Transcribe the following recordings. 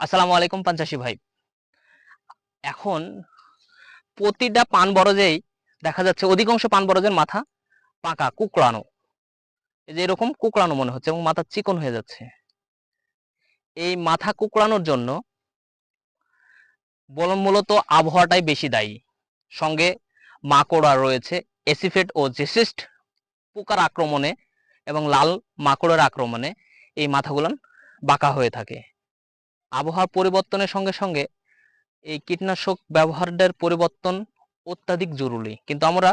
আসসালামু আলাইকুম পঞ্চাশি ভাই। এখন প্রতিটা পান বরজেই দেখা যাচ্ছে অধিকাংশ পান বরজের মাথা পাকা, কুকড়ানো। যে এরকম কুকড়ানো মনে হচ্ছে এবং মাথা চিকন হয়ে যাচ্ছে। এই মাথা কুকড়ানোর জন্য বল মূলত আবহাওয়াটাই বেশি দায়ী। সঙ্গে মাকড়া রয়েছে, এসিফেট ও জেসিস্ট পোকার আক্রমণে এবং লাল মাকড়ের আক্রমণে এই মাথাগুলো বাঁকা হয়ে থাকে। আবহাওয়ার পরিবর্তনের সঙ্গে সঙ্গে এই কীটনাশক ব্যবহারের পরিবর্তন অত্যাধিক জরুরি। কিন্তু আমরা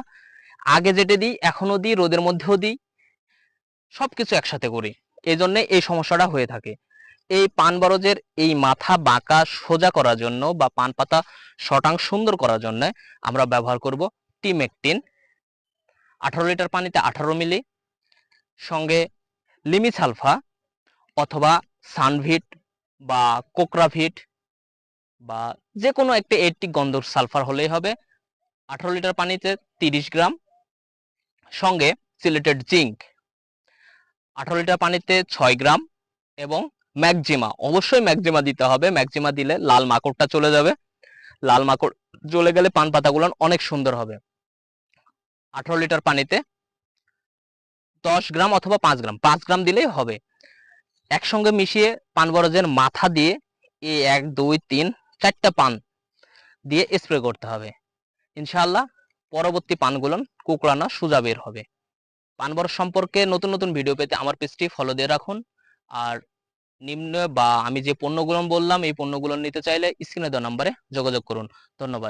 আগে যেটা দিই, এখনও দিই, রোদের মধ্যেও দিই সব কিছু একসাথে করি। এই জন্যে এই সমস্যাটা হয়ে থাকে। এই পান বরজের এই মাথা বাঁকা সোজা করার জন্য বা পান পাতা শটাং সুন্দর করার জন্য আমরা ব্যবহার করব টিমেকটিন। আঠারো লিটার পানিতে আঠারো মিলি, সঙ্গে লিমিসালফা অথবা সানভিট বা কোকরাভিট বা যে কোনো একটা এইটটি গন্ধর সালফার হলেই হবে। আঠারো লিটার পানিতে তিরিশ গ্রাম। সঙ্গে সিলেটেড জিঙ্ক। আঠারো লিটার পানিতে ছয় গ্রাম এবং ম্যাকজিমা অবশ্যই ম্যাকজিমা দিতে হবে। ম্যাকজিমা দিলে লাল মাকড়টা চলে যাবে। লাল মাকড় চলে গেলে পান পাতাগুলো অনেক সুন্দর হবে। আঠারো লিটার পানিতে দশ গ্রাম অথবা পাঁচ গ্রাম। পাঁচ গ্রাম দিলেই হবে। একসঙ্গে মিশিয়ে পান বরজের মাথা দিয়ে এই এক, দুই, তিন, চারটা পান দিয়ে স্প্রে করতে হবে। ইনশাআল্লাহ পরবর্তী পানগুলো কুকড়ানো সোজা বের হবে। পান বরজ সম্পর্কে নতুন নতুন ভিডিও পেতে আমার পেজটি ফলো দিয়ে রাখুন। আর নিম্ন বা আমি যে পণ্যগুলো বললাম, এই পণ্যগুলো নিতে চাইলে স্ক্রিনে দেওয়া নম্বরে যোগাযোগ করুন। ধন্যবাদ।